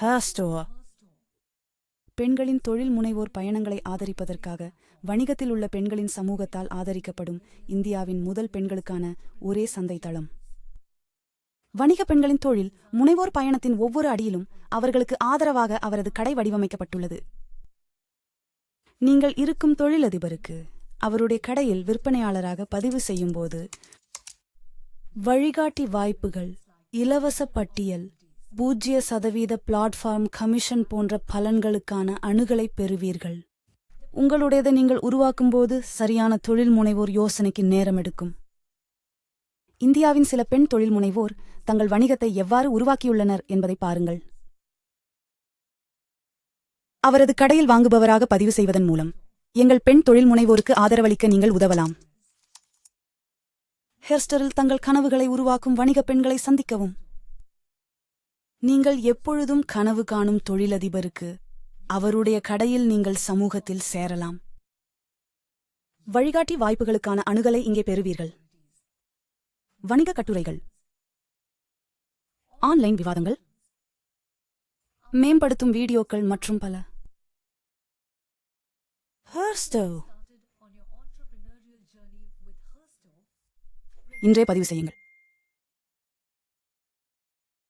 ஹேஸ்டோவா பெண்களின் தொழில் முனைவோர் பயணங்களை ஆதரிப்பதற்காக வணிகத்தில் உள்ள பெண்களின் சமூகத்தால் ஆதரிக்கப்படும் இந்தியாவின் முதல் பெண்களுக்கான ஒரே சந்தை தளம். வணிக பெண்களின் தொழில் முனைவோர் பயணத்தின் ஒவ்வொரு அடியிலும் அவர்களுக்கு ஆதரவாக அவரது கடை வடிவமைக்கப்பட்டுள்ளது. நீங்கள் இருக்கும் தொழிலதிபருக்கு அவருடைய கடையில் விற்பனையாளராக பதிவு செய்யும்போது வழிகாட்டி வாய்ப்புகள் இலவச பட்டியல் பூஜ்ய சதவீத பிளாட்ஃபார்ம் கமிஷன் போன்ற பலன்களுக்கான அணுகலை பெறுவீர்கள். உங்களுடையதை நீங்கள் உருவாக்கும்போது சரியான தொழில் முனைவோர் யோசனைக்கு நேரம் எடுக்கும் இந்தியாவின் சில பெண் தொழில் முனைவோர் தங்கள் வணிகத்தை எவ்வாறு உருவாக்கியுள்ளனர் என்பதை பாருங்கள். அவரது கடையில் வாங்குபவராக பதிவு செய்வதன் மூலம் எங்கள் பெண் தொழில் முனைவோருக்கு ஆதரவளிக்க நீங்கள் உதவலாம். ஹெர்ஸ்டரில் தங்கள் கனவுகளை உருவாக்கும் வணிக பெண்களை சந்திக்கவும். நீங்கள் எப்பொழுதும் கனவு காணும் தொழிலதிபருக்கு அவருடைய கடையில் நீங்கள் சமூகத்தில் சேரலாம். வழிகாட்டி வாய்ப்புகளுக்கான அணுகலை இங்கே பெறுவீர்கள். வணிக கட்டுரைகள். ஆன்லைன் விவாதங்கள். மேம்படுத்தும் வீடியோக்கள் மற்றும் பல. இன்றே பதிவு செய்யுங்கள்.